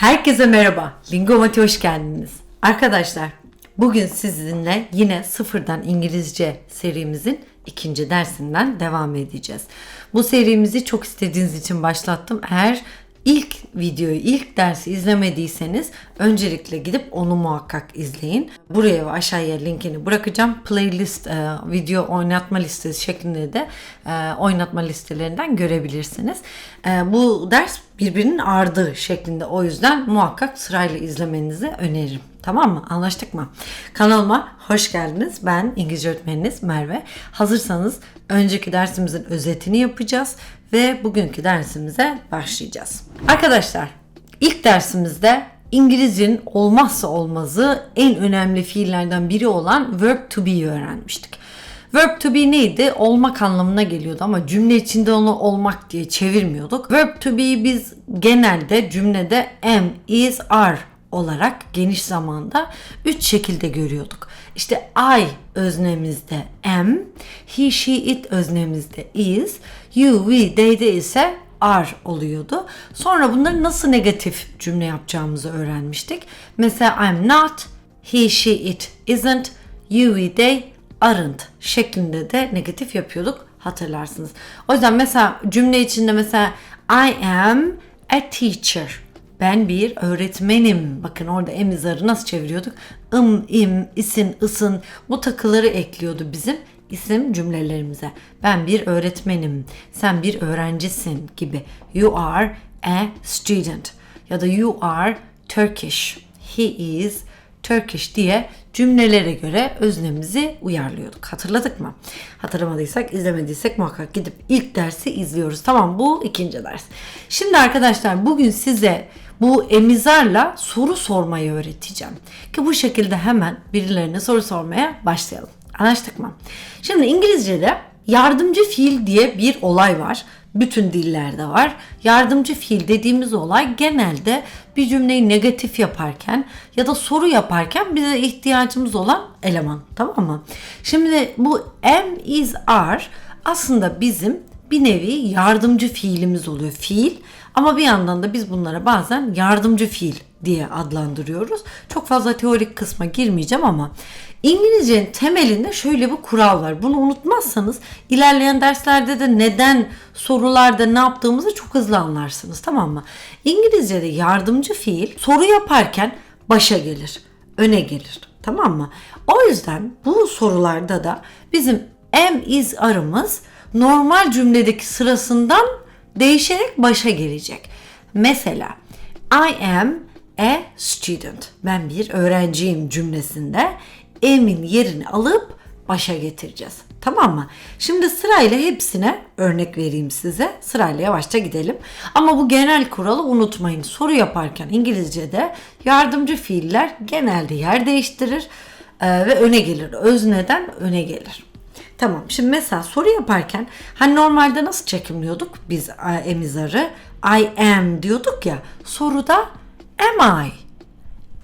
Herkese merhaba. Lingomati hoş geldiniz. Arkadaşlar bugün sizinle yine sıfırdan İngilizce serimizin ikinci dersinden devam edeceğiz. Bu serimizi çok istediğiniz için başlattım. Eğer ilk videoyu, ilk dersi izlemediyseniz öncelikle gidip onu muhakkak izleyin. Buraya ve aşağıya linkini bırakacağım. Playlist, e, video oynatma listesi şeklinde de e, oynatma listelerinden görebilirsiniz. E, bu ders birbirinin ardı şeklinde o yüzden muhakkak sırayla izlemenizi öneririm. Tamam mı? Anlaştık mı? Kanalıma hoş geldiniz. Ben İngilizce öğretmeniniz Merve. Hazırsanız önceki dersimizin özetini yapacağız ve bugünkü dersimize başlayacağız. Arkadaşlar ilk dersimizde İngilizcenin olmazsa olmazı en önemli fiillerden biri olan verb to be'yi öğrenmiştik. Verb to be neydi? Olmak anlamına geliyordu ama cümle içinde onu olmak diye çevirmiyorduk. Verb to be'yi biz genelde cümlede am, is, are olarak geniş zamanda üç şekilde görüyorduk. İşte I öznemizde am, he, she, it öznemizde is, you, we, they'de ise are oluyordu. Sonra bunları nasıl negatif cümle yapacağımızı öğrenmiştik. Mesela I'm not, he, she, it isn't, you, we, they aren't şeklinde de negatif yapıyorduk hatırlarsınız. O yüzden mesela cümle içinde mesela I am a teacher. Ben bir öğretmenim. Bakın orada emizarı nasıl çeviriyorduk? ım, im, isin, ısın bu takıları ekliyordu bizim isim cümlelerimize. Ben bir öğretmenim. Sen bir öğrencisin gibi. You are a student. Ya da you are Turkish. He is Turkish diye cümlelere göre öznemizi uyarlıyorduk. Hatırladık mı? Hatırlamadıysak, izlemediysek muhakkak gidip ilk dersi izliyoruz. Tamam bu ikinci ders. Şimdi arkadaşlar bugün size bu emizarla soru sormayı öğreteceğim. Ki bu şekilde hemen birilerine soru sormaya başlayalım. Anlaştık mı? Şimdi İngilizce'de yardımcı fiil diye bir olay var. Bütün dillerde var. Yardımcı fiil dediğimiz olay genelde bir cümleyi negatif yaparken ya da soru yaparken bize ihtiyacımız olan eleman. Tamam mı? Şimdi bu am, is, are aslında bizim bir nevi yardımcı fiilimiz oluyor. Fiil ama bir yandan da biz bunlara bazen yardımcı fiil diye adlandırıyoruz. Çok fazla teorik kısma girmeyeceğim ama İngilizcenin temelinde şöyle bir kural var. Bunu unutmazsanız ilerleyen derslerde de neden sorularda ne yaptığımızı çok hızlı anlarsınız tamam mı? İngilizce'de yardımcı fiil soru yaparken başa gelir, öne gelir. Tamam mı? O yüzden bu sorularda da bizim am is arımız normal cümledeki sırasından değişerek başa gelecek. Mesela I am a student. Ben bir öğrenciyim cümlesinde am'in yerini alıp başa getireceğiz. Tamam mı? Şimdi sırayla hepsine örnek vereyim size. Sırayla yavaşça gidelim. Ama bu genel kuralı unutmayın. Soru yaparken İngilizce'de yardımcı fiiller genelde yer değiştirir ve öne gelir. Özneden öne gelir. Tamam şimdi mesela soru yaparken hani normalde nasıl çekimliyorduk biz emizarı? I am diyorduk ya soruda am I?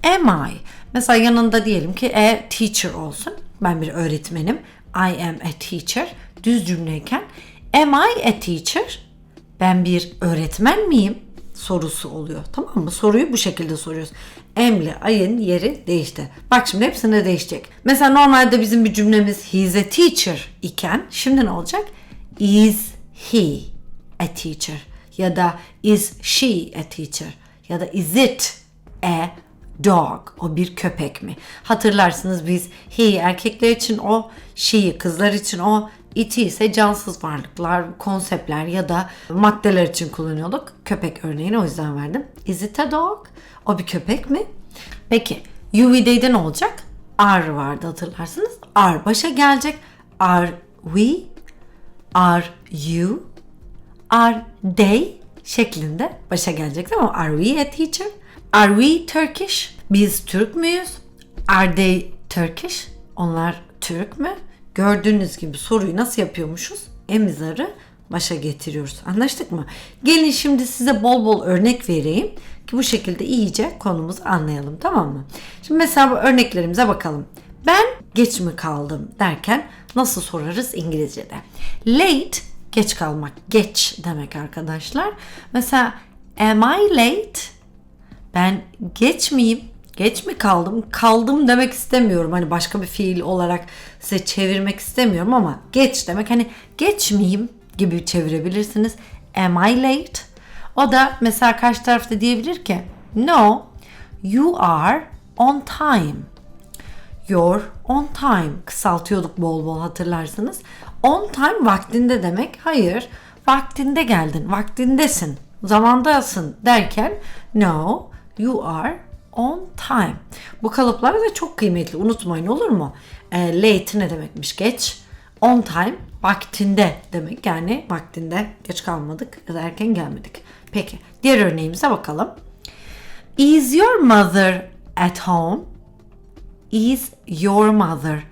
Am I? Mesela yanında diyelim ki a teacher olsun. Ben bir öğretmenim. I am a teacher. Düz cümleyken am I a teacher? Ben bir öğretmen miyim? sorusu oluyor. Tamam mı? Soruyu bu şekilde soruyoruz. Emle ayın yeri değişti. Bak şimdi hepsinde değişecek. Mesela normalde bizim bir cümlemiz he's a teacher iken şimdi ne olacak? Is he a teacher? Ya da is she a teacher? Ya da is it a dog? O bir köpek mi? Hatırlarsınız biz he erkekler için o, she'yi kızlar için o, iti ise cansız varlıklar, konseptler ya da maddeler için kullanıyorduk. Köpek örneğini o yüzden verdim. Is it a dog? O bir köpek mi? Peki UV'de ne olacak? Are vardı hatırlarsınız. Are başa gelecek. Are we? Are you? Are they? şeklinde başa gelecek tamam mı? Are we a teacher? Are we Turkish? Biz Türk müyüz? Are they Turkish? Onlar Türk mü? Gördüğünüz gibi soruyu nasıl yapıyormuşuz? Emizarı başa getiriyoruz. Anlaştık mı? Gelin şimdi size bol bol örnek vereyim ki bu şekilde iyice konumuzu anlayalım tamam mı? Şimdi mesela bu örneklerimize bakalım. Ben geç mi kaldım derken nasıl sorarız İngilizce'de? Late geç kalmak, geç demek arkadaşlar. Mesela am I late? ben geç miyim? Geç mi kaldım? Kaldım demek istemiyorum. Hani başka bir fiil olarak size çevirmek istemiyorum ama geç demek hani geç miyim gibi çevirebilirsiniz. Am I late? O da mesela karşı tarafta diyebilir ki No, you are on time. You're on time. Kısaltıyorduk bol bol hatırlarsınız. On time vaktinde demek. Hayır, vaktinde geldin, vaktindesin, zamandasın derken no, you are on time. Bu kalıplar da çok kıymetli. Unutmayın olur mu? E, late ne demekmiş? Geç. On time vaktinde demek. Yani vaktinde geç kalmadık ya da erken gelmedik. Peki diğer örneğimize bakalım. Is your mother at home? Is your mother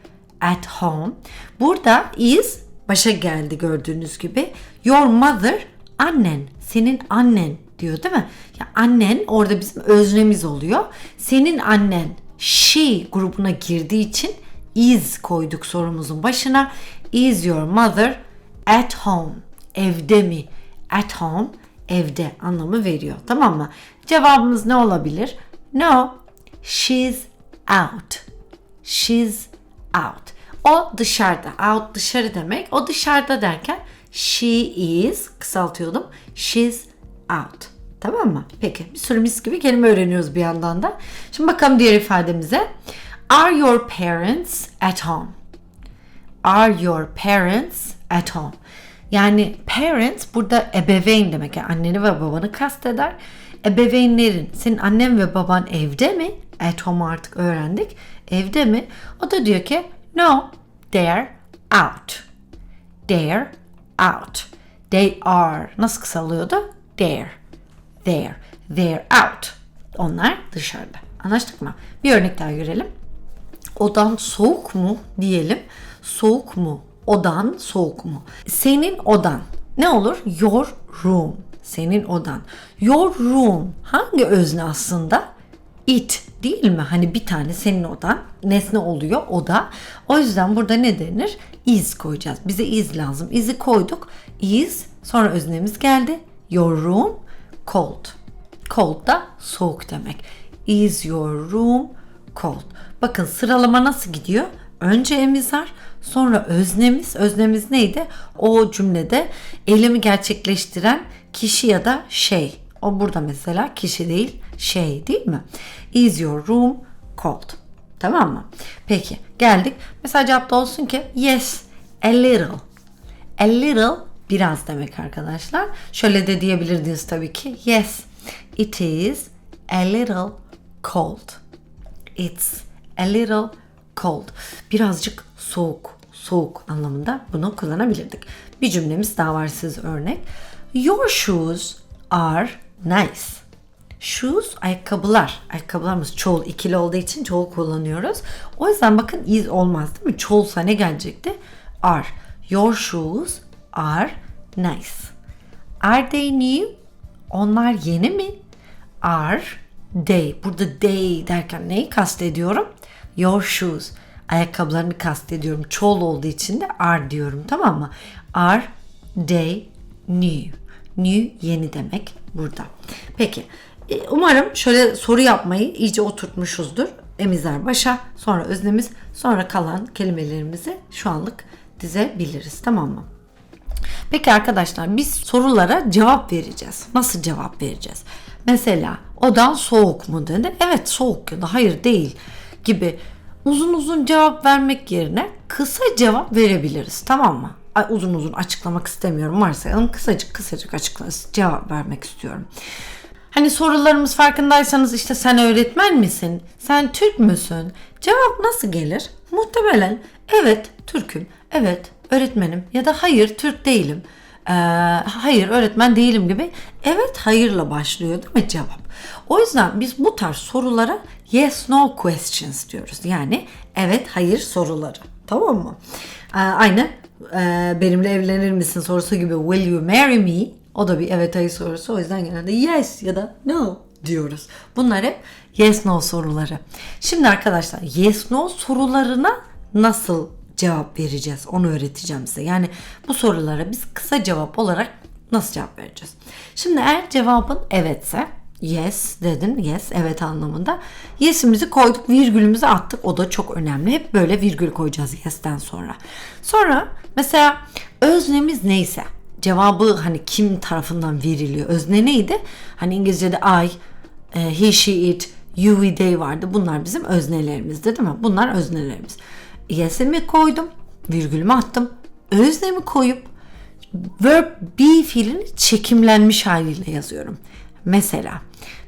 at home? Burada is başa geldi gördüğünüz gibi. Your mother annen, senin annen diyor değil mi? Ya annen orada bizim öznemiz oluyor. Senin annen she grubuna girdiği için is koyduk sorumuzun başına. Is your mother at home? Evde mi? At home evde anlamı veriyor. Tamam mı? Cevabımız ne olabilir? No, she's out. She's out. O dışarıda. Out dışarı demek. O dışarıda derken she is kısaltıyordum. She's out. Tamam mı? Peki bir sürü mis gibi kelime öğreniyoruz bir yandan da. Şimdi bakalım diğer ifademize. Are your parents at home? Are your parents at home? Yani parents burada ebeveyn demek. Yani anneni ve babanı kasteder. Ebeveynlerin, senin annen ve baban evde mi? At home artık öğrendik. Evde mi? O da diyor ki no, they're out. They're out. They are. Nasıl kısalıyordu? They're. They're. They're out. Onlar dışarıda. Anlaştık mı? Bir örnek daha görelim. Odan soğuk mu diyelim. Soğuk mu? Odan soğuk mu? Senin odan. Ne olur? Your room. Senin odan. Your room. Hangi özne aslında? It değil mi? Hani bir tane senin odan nesne oluyor oda. O yüzden burada ne denir? Is koyacağız. Bize is lazım. Is'i koyduk. Is sonra öznemiz geldi. Your room cold. Cold da soğuk demek. Is your room cold? Bakın sıralama nasıl gidiyor? Önce emizar, sonra öznemiz. Öznemiz neydi? O cümlede eylemi gerçekleştiren kişi ya da şey. O burada mesela kişi değil, şey değil mi? Is your room cold? Tamam mı? Peki geldik. Mesela cevapta olsun ki yes, a little. A little biraz demek arkadaşlar. Şöyle de diyebilirdiniz tabii ki. Yes, it is a little cold. It's a little cold. Birazcık soğuk, soğuk anlamında bunu kullanabilirdik. Bir cümlemiz daha var siz örnek. Your shoes are nice. Shoes ayakkabılar. Ayakkabılarımız çoğul ikili olduğu için çoğul kullanıyoruz. O yüzden bakın is olmaz değil mi? Çoğulsa ne gelecekti? Are. Your shoes are nice. Are they new? Onlar yeni mi? Are they. Burada they derken neyi kastediyorum? Your shoes. Ayakkabılarını kastediyorum. Çoğul olduğu için de are diyorum tamam mı? Are they new? New yeni demek burada. Peki e, umarım şöyle soru yapmayı iyice oturtmuşuzdur. Emizler başa, sonra öznemiz, sonra kalan kelimelerimizi şu anlık dizebiliriz. Tamam mı? Peki arkadaşlar biz sorulara cevap vereceğiz. Nasıl cevap vereceğiz? Mesela odan soğuk mu dedi. Evet soğuk ya da hayır değil gibi uzun uzun cevap vermek yerine kısa cevap verebiliriz. Tamam mı? Ay, uzun uzun açıklamak istemiyorum. Varsayalım kısacık kısacık açıkla cevap vermek istiyorum. Hani sorularımız farkındaysanız işte sen öğretmen misin? Sen Türk müsün? Cevap nasıl gelir? Muhtemelen evet Türk'üm, evet öğretmenim ya da hayır Türk değilim. Ee, hayır öğretmen değilim gibi evet hayırla başlıyor değil mi cevap? O yüzden biz bu tarz sorulara yes no questions diyoruz. Yani evet hayır soruları. Tamam mı? Ee, aynı e, benimle evlenir misin sorusu gibi will you marry me? O da bir evet hayır sorusu. O yüzden genelde yes ya da no diyoruz. Bunlar hep yes no soruları. Şimdi arkadaşlar yes no sorularına nasıl cevap vereceğiz? Onu öğreteceğim size. Yani bu sorulara biz kısa cevap olarak nasıl cevap vereceğiz? Şimdi eğer cevabın evetse Yes dedin. Yes evet anlamında. Yes'imizi koyduk virgülümüzü attık. O da çok önemli. Hep böyle virgül koyacağız yes'ten sonra. Sonra mesela öznemiz neyse cevabı hani kim tarafından veriliyor. Özne neydi? Hani İngilizce'de I, e, he, she, it, you, we, they vardı. Bunlar bizim öznelerimizdi değil mi? Bunlar öznelerimiz. Yes'imi koydum. Virgülümü attım. Öznemi koyup verb be fiilini çekimlenmiş haliyle yazıyorum. Mesela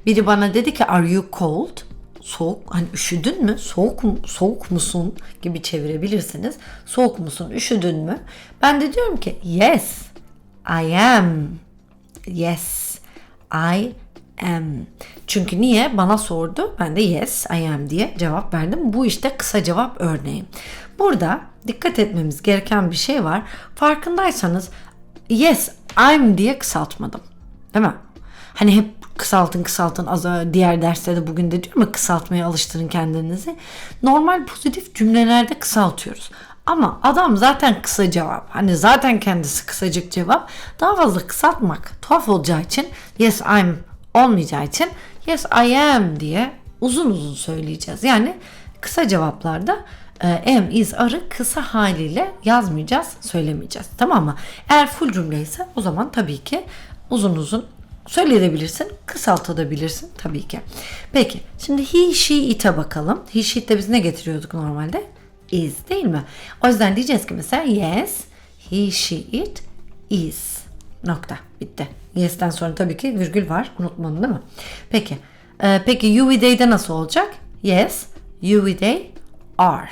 biri bana dedi ki are you cold? Soğuk hani üşüdün mü? Soğuk mu, soğuk musun gibi çevirebilirsiniz. Soğuk musun? Üşüdün mü? Ben de diyorum ki yes I am. Yes I am. Çünkü niye? Bana sordu. Ben de yes I am diye cevap verdim. Bu işte kısa cevap örneği. Burada dikkat etmemiz gereken bir şey var. Farkındaysanız yes I'm diye kısaltmadım. Değil mi? Hani hep kısaltın kısaltın az diğer derslerde bugün de diyorum ya kısaltmaya alıştırın kendinizi. Normal pozitif cümlelerde kısaltıyoruz. Ama adam zaten kısa cevap. Hani zaten kendisi kısacık cevap. Daha fazla kısaltmak tuhaf olacağı için yes I'm olmayacağı için yes I am diye uzun uzun söyleyeceğiz. Yani kısa cevaplarda e, am is arı kısa haliyle yazmayacağız, söylemeyeceğiz. Tamam mı? Eğer full cümle o zaman tabii ki uzun uzun söyleyebilirsin, kısaltabilirsin tabii ki. Peki, şimdi he, she, it'e bakalım. He, she'de biz ne getiriyorduk normalde? Is değil mi? O yüzden diyeceğiz ki mesela yes, he, she, it is. Nokta. Bitti. Yes'ten sonra tabii ki virgül var. Unutmadın değil mi? Peki. Ee, peki you with they'de nasıl olacak? Yes, you with they are.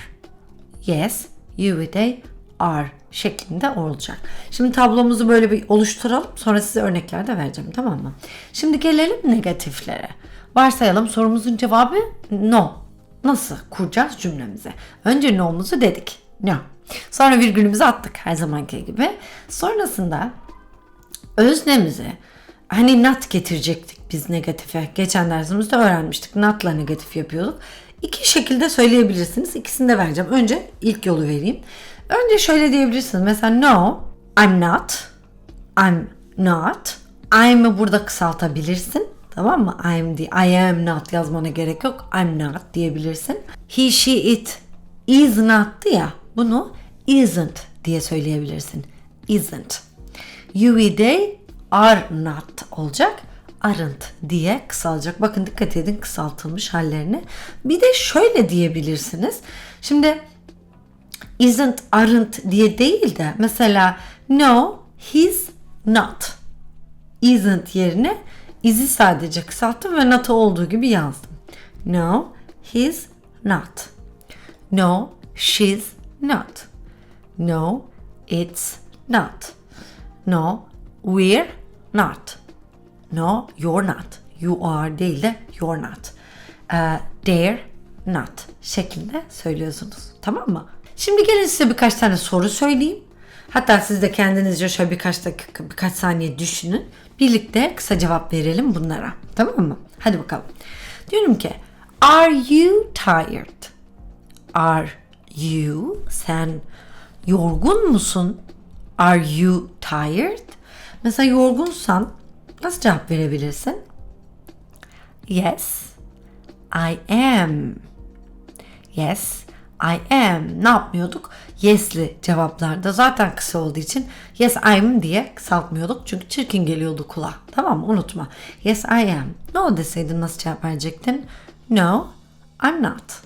Yes, you with they are şeklinde olacak. Şimdi tablomuzu böyle bir oluşturalım. Sonra size örnekler de vereceğim tamam mı? Şimdi gelelim negatiflere. Varsayalım sorumuzun cevabı no. Nasıl kuracağız cümlemizi? Önce no'muzu dedik. No. Sonra virgülümüzü attık her zamanki gibi. Sonrasında öznemizi hani not getirecektik biz negatife. Geçen dersimizde öğrenmiştik. Not'la negatif yapıyorduk. İki şekilde söyleyebilirsiniz. İkisini de vereceğim. Önce ilk yolu vereyim. Önce şöyle diyebilirsiniz. Mesela no, I'm not. I'm not. I'm'ı burada kısaltabilirsin. Tamam mı? I'm diye. I am not yazmana gerek yok. I'm not diyebilirsin. He, she, it is not'tı ya. Bunu isn't diye söyleyebilirsin. Isn't. You, we, they are not olacak. Aren't diye kısalacak. Bakın dikkat edin kısaltılmış hallerini. Bir de şöyle diyebilirsiniz. Şimdi isn't, aren't diye değil de mesela no, he's not. Isn't yerine is'i sadece kısalttım ve not'ı olduğu gibi yazdım. No, he's not. No, she's not. No, it's not. No, we're not. No, you're not. You are değil de you're not. Uh, they're not şeklinde söylüyorsunuz. Tamam mı? Şimdi gelin size birkaç tane soru söyleyeyim. Hatta siz de kendinizce şöyle birkaç dakika, birkaç saniye düşünün. Birlikte kısa cevap verelim bunlara. Tamam mı? Hadi bakalım. Diyorum ki Are you tired? Are you sen yorgun musun? Are you tired? Mesela yorgunsan nasıl cevap verebilirsin? Yes, I am. Yes, I am. Ne yapmıyorduk? Yes'li cevaplarda zaten kısa olduğu için yes I'm diye kısaltmıyorduk. Çünkü çirkin geliyordu kulağa. Tamam mı? Unutma. Yes I am. No deseydin nasıl cevap verecektin? No, I'm not.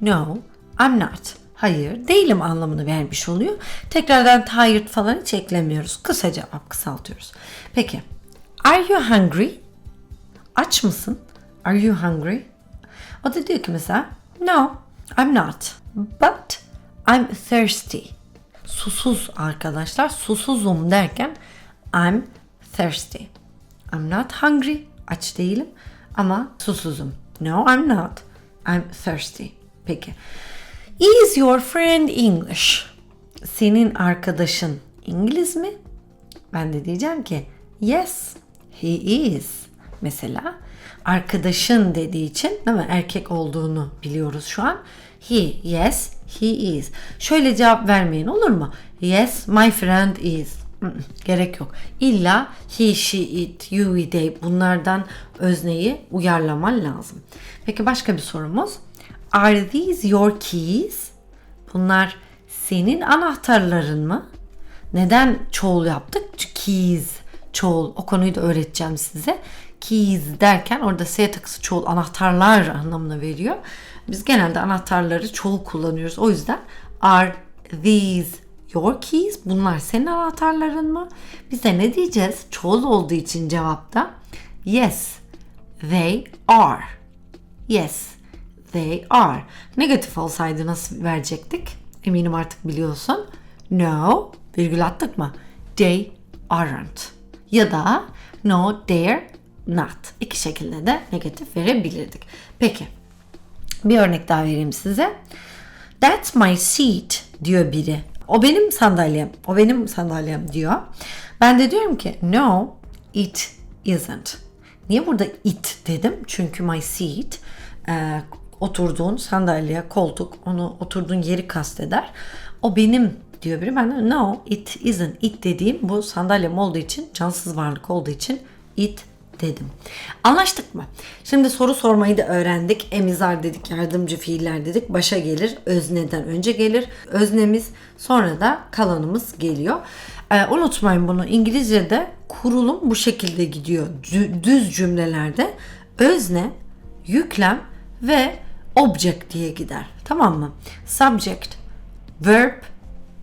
No, I'm not. Hayır, değilim anlamını vermiş oluyor. Tekrardan tired falan hiç eklemiyoruz. Kısa cevap kısaltıyoruz. Peki. Are you hungry? Aç mısın? Are you hungry? O da diyor ki mesela No, I'm not. But I'm thirsty. Susuz arkadaşlar. Susuzum derken I'm thirsty. I'm not hungry. Aç değilim ama susuzum. No, I'm not. I'm thirsty. Peki. Is your friend English? Senin arkadaşın İngiliz mi? Ben de diyeceğim ki yes, he is. Mesela arkadaşın dediği için değil mi? Erkek olduğunu biliyoruz şu an. He, yes, he is. Şöyle cevap vermeyin olur mu? Yes, my friend is. Gerek yok. İlla he, she, it, you, they bunlardan özneyi uyarlaman lazım. Peki başka bir sorumuz. Are these your keys? Bunlar senin anahtarların mı? Neden çoğul yaptık? Keys çoğul. O konuyu da öğreteceğim size. Keys derken orada S takısı çoğul anahtarlar anlamına veriyor. Biz genelde anahtarları çoğul kullanıyoruz. O yüzden are these your keys? Bunlar senin anahtarların mı? Biz de ne diyeceğiz? Çoğul olduğu için cevapta yes they are. Yes they are. Negatif olsaydı nasıl verecektik? Eminim artık biliyorsun. No, virgül attık mı? They aren't. Ya da no, they're not. İki şekilde de negatif verebilirdik. Peki, bir örnek daha vereyim size. That's my seat diyor biri. O benim sandalyem. O benim sandalyem diyor. Ben de diyorum ki no, it isn't. Niye burada it dedim? Çünkü my seat e, oturduğun sandalye, koltuk, onu oturduğun yeri kasteder. O benim diyor biri. Ben de no, it isn't. It dediğim bu sandalyem olduğu için, cansız varlık olduğu için it dedim. Anlaştık mı? Şimdi soru sormayı da öğrendik. Emizar dedik, yardımcı fiiller dedik. Başa gelir, özneden önce gelir. Öznemiz sonra da kalanımız geliyor. Ee, unutmayın bunu. İngilizce'de kurulum bu şekilde gidiyor. Dü- Düz cümlelerde özne, yüklem ve object diye gider. Tamam mı? Subject, verb,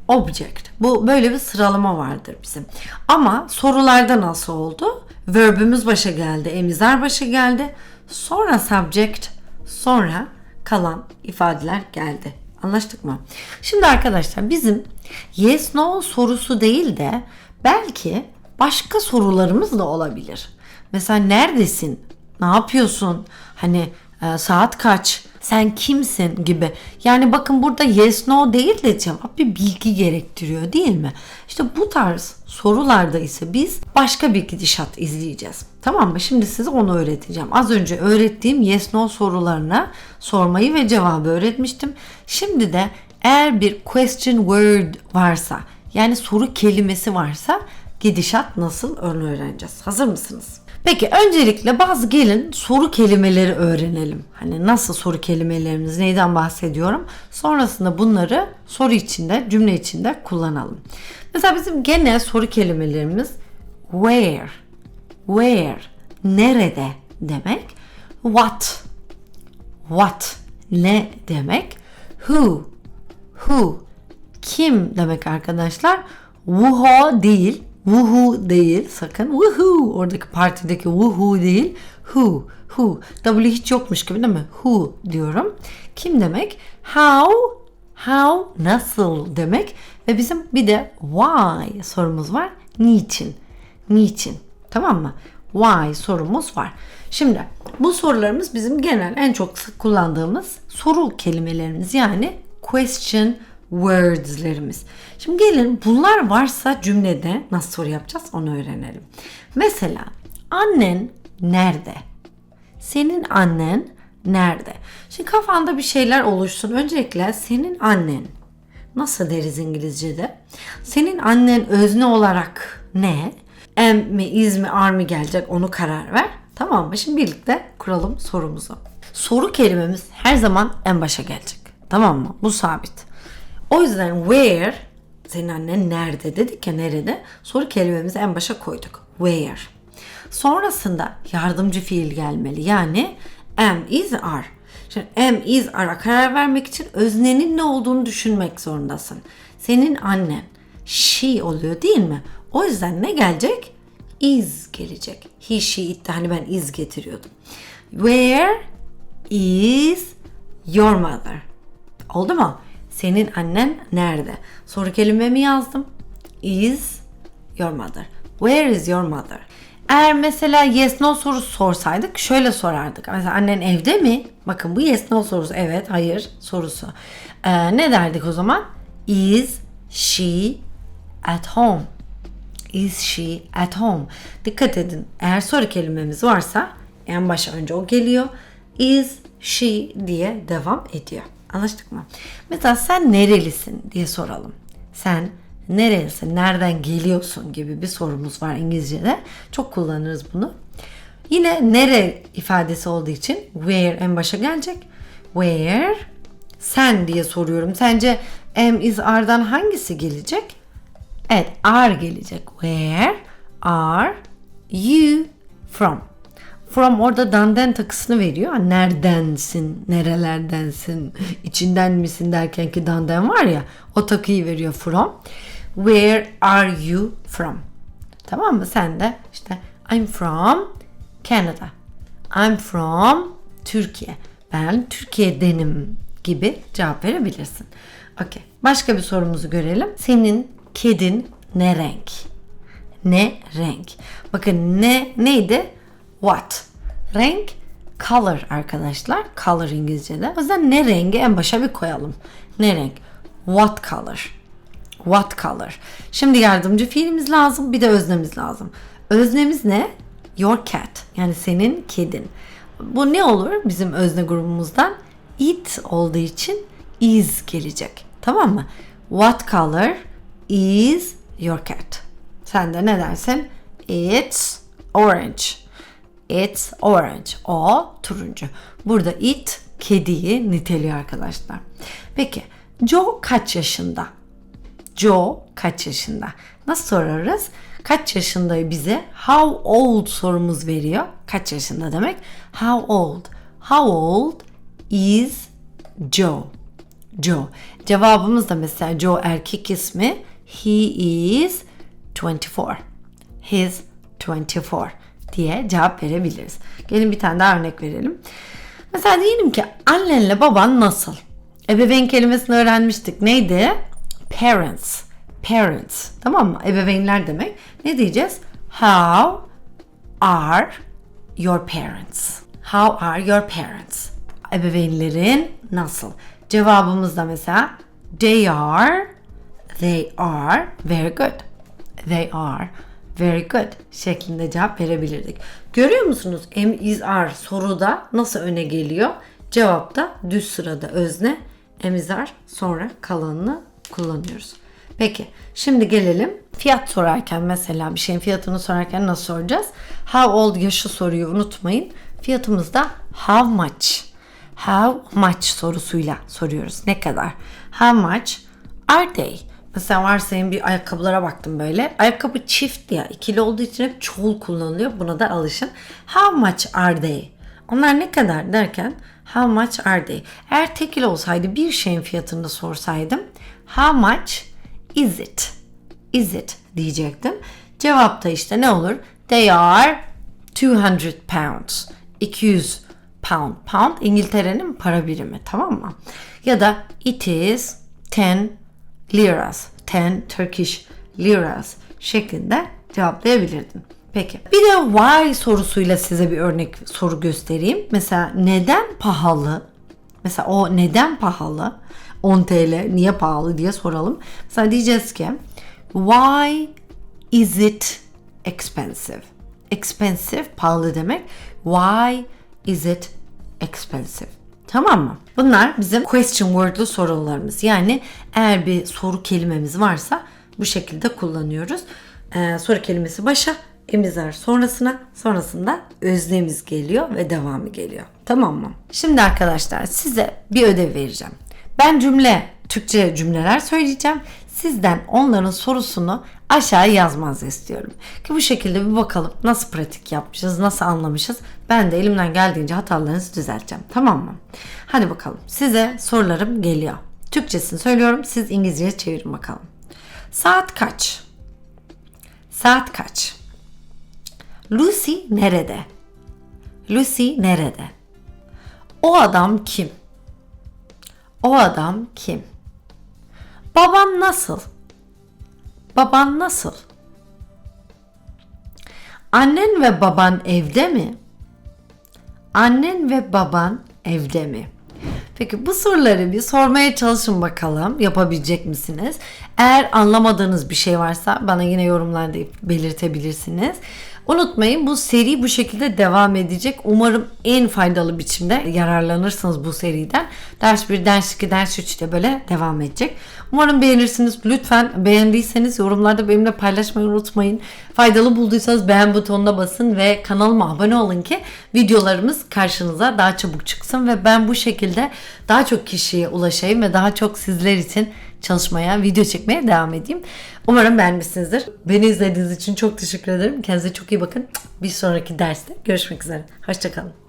object. Bu böyle bir sıralama vardır bizim. Ama sorularda nasıl oldu? Verb'ümüz başa geldi, emizar başa geldi. Sonra subject, sonra kalan ifadeler geldi. Anlaştık mı? Şimdi arkadaşlar bizim yes no sorusu değil de belki başka sorularımız da olabilir. Mesela neredesin? Ne yapıyorsun? Hani e, saat kaç? Sen kimsin gibi. Yani bakın burada yes no değil de cevap bir bilgi gerektiriyor değil mi? İşte bu tarz sorularda ise biz başka bir gidişat izleyeceğiz. Tamam mı? Şimdi size onu öğreteceğim. Az önce öğrettiğim yes no sorularına sormayı ve cevabı öğretmiştim. Şimdi de eğer bir question word varsa yani soru kelimesi varsa gidişat nasıl onu öğreneceğiz. Hazır mısınız? Peki öncelikle bazı gelin soru kelimeleri öğrenelim. Hani nasıl soru kelimelerimiz neyden bahsediyorum? Sonrasında bunları soru içinde, cümle içinde kullanalım. Mesela bizim gene soru kelimelerimiz where, where, nerede demek, what, what, ne demek, who, who, kim demek arkadaşlar, who değil, woohoo değil sakın. Woohoo oradaki partideki woohoo değil. Who, who. W hiç yokmuş gibi değil mi? Who diyorum. Kim demek? How, how nasıl demek. Ve bizim bir de why sorumuz var. Niçin? Niçin? Tamam mı? Why sorumuz var. Şimdi bu sorularımız bizim genel en çok sık kullandığımız soru kelimelerimiz yani question words'lerimiz. Şimdi gelin bunlar varsa cümlede nasıl soru yapacağız onu öğrenelim. Mesela annen nerede? Senin annen nerede? Şimdi kafanda bir şeyler oluşsun. Öncelikle senin annen nasıl deriz İngilizce'de? Senin annen özne olarak ne? Am mi, is mi, are mi gelecek onu karar ver. Tamam mı? Şimdi birlikte kuralım sorumuzu. Soru kelimemiz her zaman en başa gelecek. Tamam mı? Bu sabit. O yüzden where senin annen nerede dedik ya nerede soru kelimemizi en başa koyduk. Where. Sonrasında yardımcı fiil gelmeli. Yani am, is, are. Şimdi am, is, are'a karar vermek için öznenin ne olduğunu düşünmek zorundasın. Senin annen she oluyor değil mi? O yüzden ne gelecek? Is gelecek. He, she, it hani ben is getiriyordum. Where is your mother? Oldu mu? Senin annen nerede? Soru kelimemi yazdım. Is your mother. Where is your mother? Eğer mesela yes no sorusu sorsaydık şöyle sorardık. Mesela annen evde mi? Bakın bu yes no sorusu. Evet, hayır sorusu. Ee, ne derdik o zaman? Is she at home? Is she at home? Dikkat edin. Eğer soru kelimemiz varsa en başa önce o geliyor. Is she diye devam ediyor. Anlaştık mı? Mesela sen nerelisin diye soralım. Sen neresi, nereden geliyorsun gibi bir sorumuz var İngilizce'de. Çok kullanırız bunu. Yine nere ifadesi olduğu için where en başa gelecek. Where sen diye soruyorum. Sence am is are'dan hangisi gelecek? Evet are gelecek. Where are you from? From orada danden takısını veriyor. Neredensin, nerelerdensin, içinden misin derken ki danden var ya o takıyı veriyor from. Where are you from? Tamam mı? Sen de işte I'm from Canada. I'm from Türkiye. Ben Türkiye'denim gibi cevap verebilirsin. Okey. Başka bir sorumuzu görelim. Senin kedin ne renk? Ne renk? Bakın ne neydi? What? Renk color arkadaşlar. Color İngilizce'de. O yüzden ne rengi en başa bir koyalım. Ne renk? What color? What color? Şimdi yardımcı fiilimiz lazım. Bir de öznemiz lazım. Öznemiz ne? Your cat. Yani senin kedin. Bu ne olur bizim özne grubumuzdan? It olduğu için is gelecek. Tamam mı? What color is your cat? Sen de ne dersin? It's orange. It's orange. O turuncu. Burada it kediyi niteliyor arkadaşlar. Peki Joe kaç yaşında? Joe kaç yaşında? Nasıl sorarız? Kaç yaşında bize how old sorumuz veriyor. Kaç yaşında demek? How old? How old is Joe? Joe. Cevabımız da mesela Joe erkek ismi. He is 24. He's 24 diye cevap verebiliriz. Gelin bir tane daha örnek verelim. Mesela diyelim ki annenle baban nasıl? Ebeveyn kelimesini öğrenmiştik. Neydi? Parents. Parents. Tamam mı? Ebeveynler demek. Ne diyeceğiz? How are your parents? How are your parents? Ebeveynlerin nasıl? Cevabımız da mesela they are they are very good. They are very good şeklinde cevap verebilirdik. Görüyor musunuz? Am is are soruda nasıl öne geliyor? Cevapta düz sırada özne am is are sonra kalanını kullanıyoruz. Peki şimdi gelelim fiyat sorarken mesela bir şeyin fiyatını sorarken nasıl soracağız? How old yaşı soruyu unutmayın. Fiyatımızda how much? How much sorusuyla soruyoruz. Ne kadar? How much are they? Mesela varsayın bir ayakkabılara baktım böyle. Ayakkabı çift ya ikili olduğu için hep çoğul kullanılıyor. Buna da alışın. How much are they? Onlar ne kadar derken how much are they? Eğer tekil olsaydı bir şeyin fiyatını da sorsaydım how much is it? Is it diyecektim. Cevapta işte ne olur? They are 200 pounds. 200 pound. Pound İngiltere'nin para birimi tamam mı? Ya da it is 10 liras. 10 Turkish liras şeklinde cevaplayabilirdin. Peki. Bir de why sorusuyla size bir örnek soru göstereyim. Mesela neden pahalı? Mesela o neden pahalı? 10 TL niye pahalı diye soralım. Mesela diyeceğiz ki why is it expensive? Expensive pahalı demek. Why is it expensive? Tamam mı? Bunlar bizim question word'lu sorularımız. Yani eğer bir soru kelimemiz varsa bu şekilde kullanıyoruz. Ee, soru kelimesi başa, emizar sonrasına, sonrasında öznemiz geliyor ve devamı geliyor. Tamam mı? Şimdi arkadaşlar size bir ödev vereceğim. Ben cümle, Türkçe cümleler söyleyeceğim. Sizden onların sorusunu aşağıya yazmanızı istiyorum. Ki bu şekilde bir bakalım nasıl pratik yapmışız, nasıl anlamışız. Ben de elimden geldiğince hatalarınızı düzelteceğim. Tamam mı? Hadi bakalım. Size sorularım geliyor. Türkçesini söylüyorum. Siz İngilizceye çevirin bakalım. Saat kaç? Saat kaç? Lucy nerede? Lucy nerede? O adam kim? O adam kim? Baban nasıl? Baban nasıl? Annen ve baban evde mi? Annen ve baban evde mi? Peki bu soruları bir sormaya çalışın bakalım. Yapabilecek misiniz? Eğer anlamadığınız bir şey varsa bana yine yorumlarda belirtebilirsiniz. Unutmayın bu seri bu şekilde devam edecek. Umarım en faydalı biçimde yararlanırsınız bu seriden. Ders 1, ders 2, ders 3 de böyle devam edecek. Umarım beğenirsiniz. Lütfen beğendiyseniz yorumlarda benimle paylaşmayı unutmayın. Faydalı bulduysanız beğen butonuna basın ve kanalıma abone olun ki videolarımız karşınıza daha çabuk çıksın ve ben bu şekilde daha çok kişiye ulaşayım ve daha çok sizler için çalışmaya, video çekmeye devam edeyim. Umarım beğenmişsinizdir. Beni izlediğiniz için çok teşekkür ederim. Kendinize çok iyi bakın. Bir sonraki derste görüşmek üzere. Hoşçakalın.